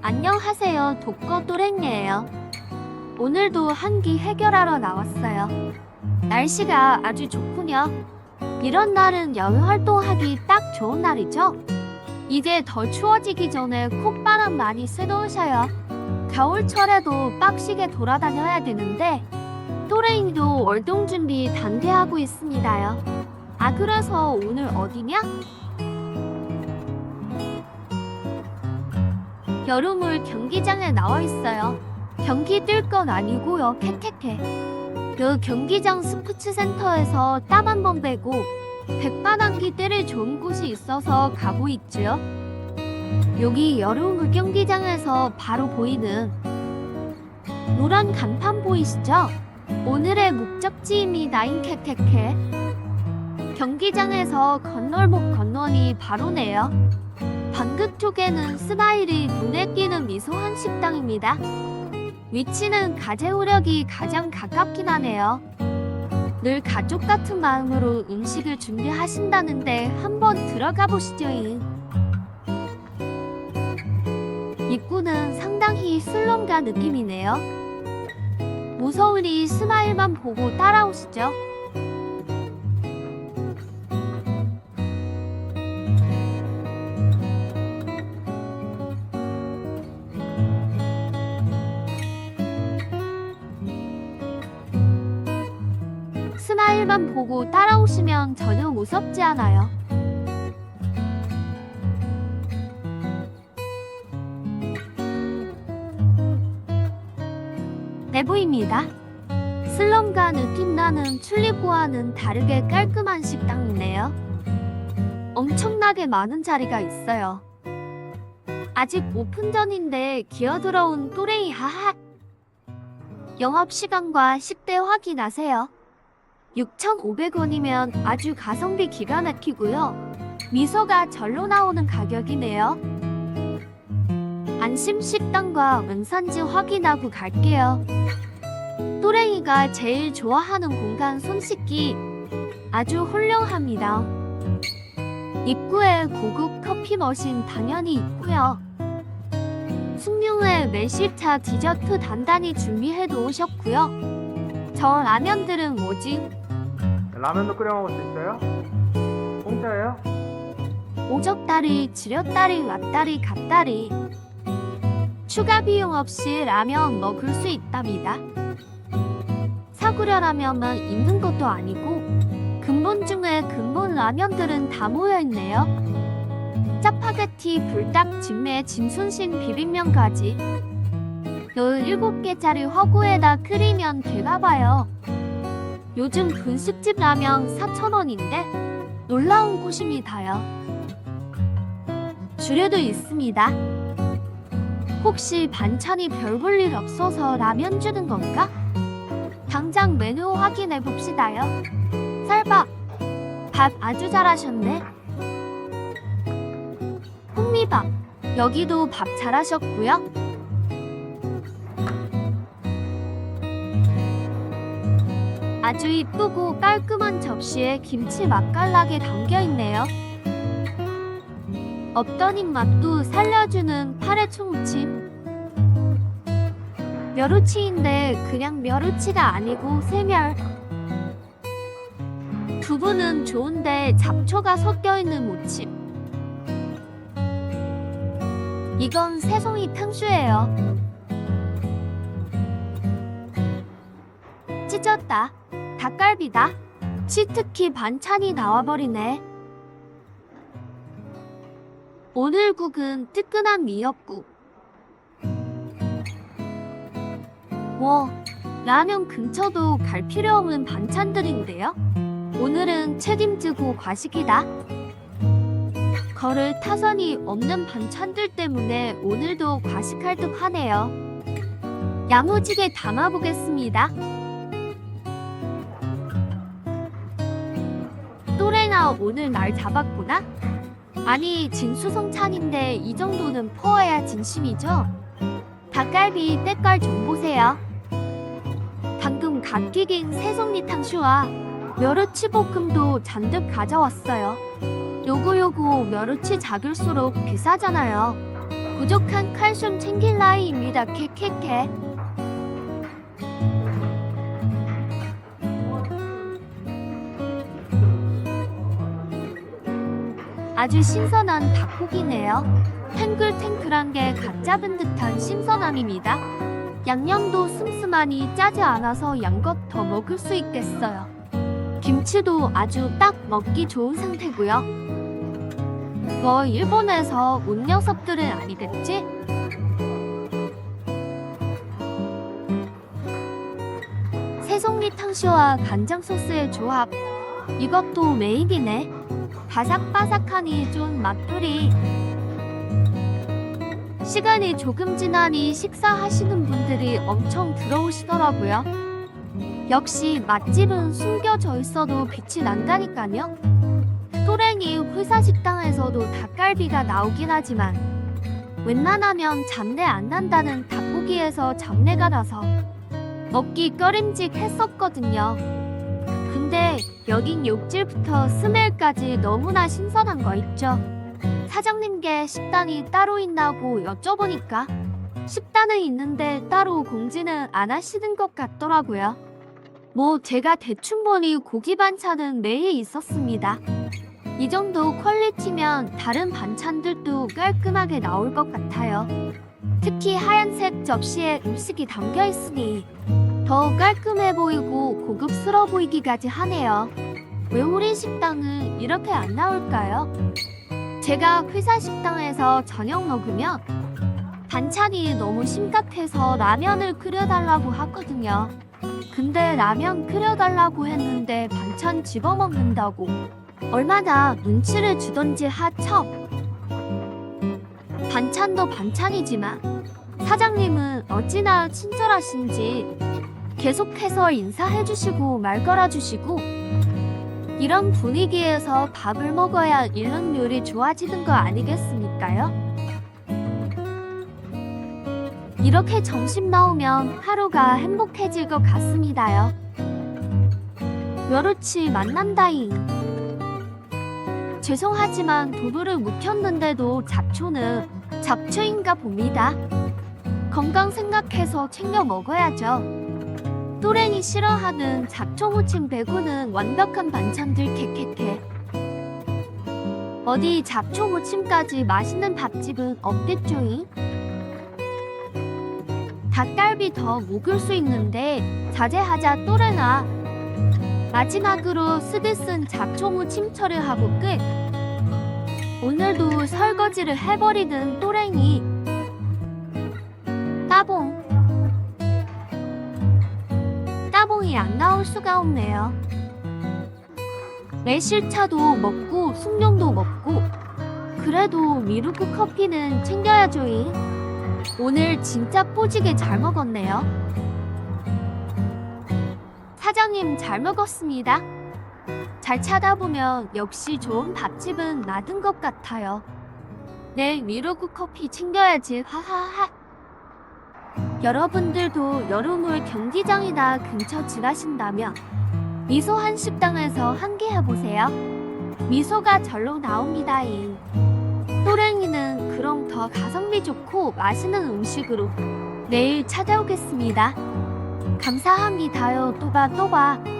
안녕하세요. 독거 또랭이에요. 오늘도 한기 해결하러 나왔어요. 날씨가 아주 좋군요. 이런 날은 야외 활동하기 딱 좋은 날이죠. 이제 더 추워지기 전에 콧바람 많이 쐬놓으셔요. 겨울철에도 빡시게 돌아다녀야 되는데 또레인도 월동 준비 단계하고 있습니다요. 아 그래서 오늘 어디냐? 여름을 경기장에 나와 있어요. 경기 뛸 건 아니고요. 캐캐캐. 그 경기장 스포츠 센터에서 땀 한 번 빼고 백반한기 때릴 좋은 곳이 있어서 가고 있지요. 여기 여름을 경기장에서 바로 보이는 노란 간판 보이시죠? 오늘의 목적지입니다. 인캐캐캐. 경기장에서 건널목 건너니 바로네요. 방극 쪽에는 스마일이 눈에 띄는 미소한 식당입니다. 위치는 가재호력이 가장 가깝긴 하네요. 늘 가족 같은 마음으로 음식을 준비하신다는데 한번 들어가 보시죠. 입구는 상당히 슬럼가 느낌이네요. 무서우니 스마일만 보고 따라오시죠. 스마일만 보고 따라오시면 전혀 무섭지 않아요. 내부입니다. 슬럼과 느낌 나는 출입구와는 다르게 깔끔한 식당이네요. 엄청나게 많은 자리가 있어요. 아직 오픈 전인데 기어들어온 또레이 하하. 영업 시간과 식대 확인하세요. 6,500원이면 아주 가성비 기가 막히고요. 미소가 절로 나오는 가격이네요. 안심 식당과 은산지 확인하고 갈게요. 또랭이가 제일 좋아하는 공간 손 씻기 아주 훌륭합니다. 입구에 고급 커피 머신 당연히 있고요. 숭늉의 매실차 디저트 단단히 준비해 놓으셨고요. 저 라면들은 뭐지? 라면도 끓여 먹을 수 있어요? 공짜예요? 오적다리, 지렸다리, 왔다리, 갔다리. 추가 비용 없이 라면 먹을 수 있답니다. 사구려 라면만 있는 것도 아니고 근본 중에 근본 라면들은 다 모여 있네요. 짜파게티, 불닭, 진매, 진순신 비빔면까지 17개짜리 허구에다 끓이면 되나봐요. 요즘 분식집 라면 4,000원인데 놀라운 곳입니다요. 주류도 있습니다. 혹시 반찬이 별 볼 일 없어서 라면 주는 건가? 당장 메뉴 확인해 봅시다요. 쌀밥. 밥 아주 잘하셨네. 홍미밥. 여기도 밥 잘하셨고요. 아주 이쁘고 깔끔한 접시에 김치 맛깔나게 담겨 있네요. 없던 입맛도 살려주는 파래초 무침. 멸우치인데 그냥 멸우치가 아니고 새멸. 두부는 좋은데 잡초가 섞여 있는 무침. 이건 새송이 탕수예요. 찢었다. 닭갈비다. 치트키 반찬이 나와버리네. 오늘 국은 뜨끈한 미역국. 뭐, 라면 근처도 갈 필요 없는 반찬들인데요. 오늘은 책임지고 과식이다. 걸을 타선이 없는 반찬들 때문에 오늘도 과식할 듯 하네요. 야무지게 담아보겠습니다. 오늘 날 잡았구나? 아니 진수성찬인데 이 정도는 퍼야 진심이죠? 닭갈비 때깔 좀 보세요. 방금 갓 튀긴 새송리 탕수와 멸우치 볶음도 잔뜩 가져왔어요. 요거 멸우치 작을수록 비싸잖아요. 부족한 칼슘 챙길 나이입니다. 캐캐캐. 아주 신선한 닭고기네요. 탱글탱글한 게 갓 잡은 듯한 신선함입니다. 양념도 슴슴하니 짜지 않아서 양껏 더 먹을 수 있겠어요. 김치도 아주 딱 먹기 좋은 상태고요. 뭐 일본에서 온 녀석들은 아니겠지? 새송리 탕수와 간장 소스의 조합 이것도 메인이네. 바삭바삭하니 좀 맛돌이. 시간이 조금 지나니 식사하시는 분들이 엄청 들어오시더라고요. 역시 맛집은 숨겨져 있어도 빛이 난다니까요. 또랭이 회사 식당에서도 닭갈비가 나오긴 하지만 웬만하면 잡내 안 난다는 닭고기에서 잡내가 나서 먹기 꺼림직 했었거든요. 여긴 욕질부터 스멜까지 너무나 신선한 거 있죠. 사장님께 식단이 따로 있나고 여쭤보니까 식단은 있는데 따로 공지는 안 하시는 것 같더라고요. 뭐 제가 대충 보니 고기 반찬은 매일 있었습니다. 이 정도 퀄리티면 다른 반찬들도 깔끔하게 나올 것 같아요. 특히 하얀색 접시에 음식이 담겨 있으니 더 깔끔해 보이고 고급스러워 보이기까지 하네요. 왜 우리 식당은 이렇게 안 나올까요? 제가 회사 식당에서 저녁 먹으면 반찬이 너무 심각해서 라면을 끓여달라고 하거든요. 근데 라면 끓여달라고 했는데 반찬 집어먹는다고 얼마나 눈치를 주던지 하참. 반찬도 반찬이지만 사장님은 어찌나 친절하신지 계속해서 인사해주시고 말 걸어주시고 이런 분위기에서 밥을 먹어야 요리 좋아지는 거 아니겠습니까요? 이렇게 점심 나오면 하루가 행복해질 것 같습니다요. 멸우치 만난다잉. 죄송하지만 두부를 묵혔는데도 잡초는 잡초인가 봅니다. 건강 생각해서 챙겨 먹어야죠. 또랭이 싫어하는 잡초 무침 배구는 완벽한 반찬들 캐캐캐. 어디 잡초 무침까지 맛있는 밥집은 없겠죠잉? 닭갈비 더 먹을 수 있는데 자제하자 또래나. 마지막으로 스드쓴 잡초 무침 처리하고 끝. 오늘도 설거지를 해버리는 또랭이. 따봉. 따봉이 안 나올 수가 없네요. 매실차도 먹고 숭늉도 먹고 그래도 미루크 커피는 챙겨야죠잉. 오늘 진짜 뽀지게 잘 먹었네요. 사장님 잘 먹었습니다. 잘 찾아보면 역시 좋은 밥집은 맞은 것 같아요. 네, 미루크 커피 챙겨야지. 하하하. 여러분들도 여름을 경기장이나 근처 지나신다면 미소 한식당에서 한개 해보세요. 미소가 절로 나옵니다잉. 또랭이는 그럼 더 가성비 좋고 맛있는 음식으로 내일 찾아오겠습니다. 감사합니다요. 또봐 또봐.